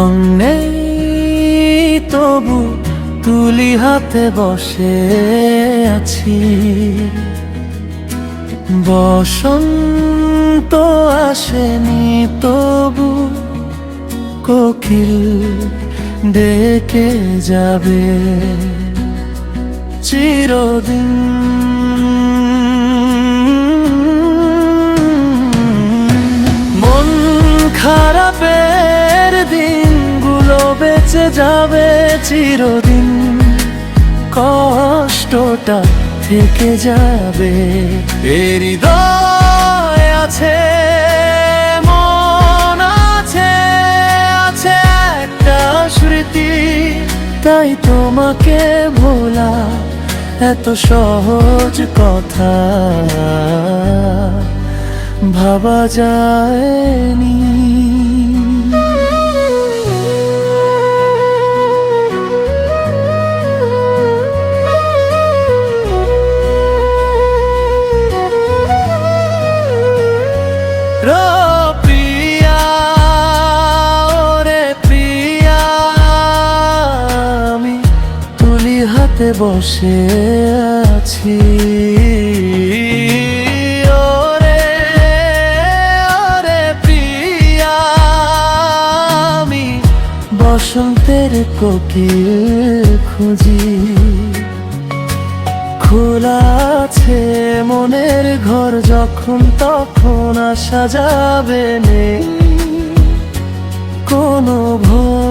রং নেই তবু তুলি হাতে বসে আছি। বসন্ত আসেনি তবু কোকিল ডেকে যাবে। চিরদিন মন খারাপের বেঁচে যাবে চিরদিন। কষ্টটা থেকে যাবে। এর আছে, মন আছে আছে একটা স্মৃতি। তাই তোমাকে ভোলা এত সহজ কথা। ভাবা যায়নি বসে আছি। ওরে আমি বসন্তের কোকিল খুঁজি। খোলা আছে মনের ঘর, যখন তখন আসা যাবে নে। কোনো ভয়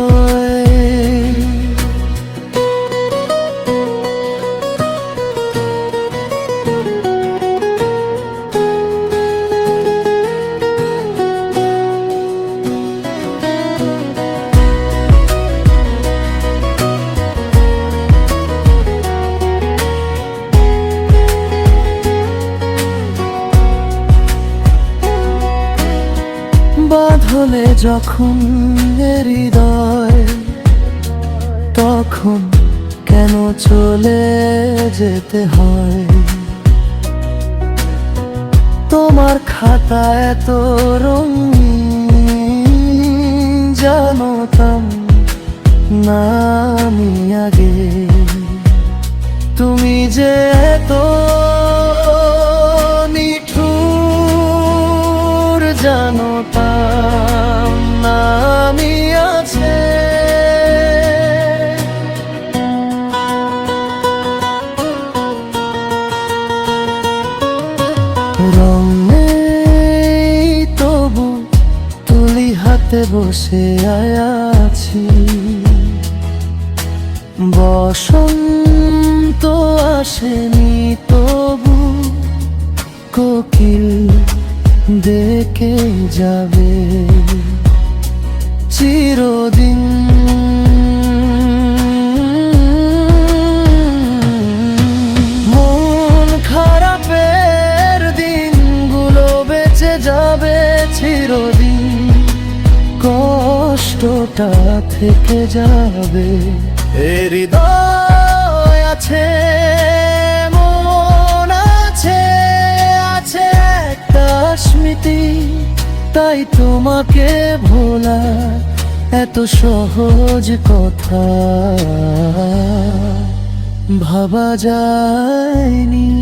বাঁধলে যখন হৃদয়, তখন কেন চলে যেতে হয়? তোমার খাতা এত রঙিন জানতাম না আমি আগে। তুমি যে এত রং নেই তবু তুলি হাতে বসে আছি বসন্ত আসেনি তবু কোকিল ডেকে যাবে। চিরদিন যাবে চিরদিন, কষ্টটা থেকে যাবে। হৃদয় আছে, মন আছে আছে একটা স্মৃতি, তাই তোমাকে ভোলা এত সহজ কথা। ভাবা যায়নি।